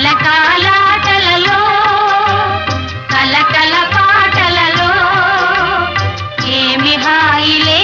కలకాలాచలలో కలకల పాటలలో ఏమి హాయిలే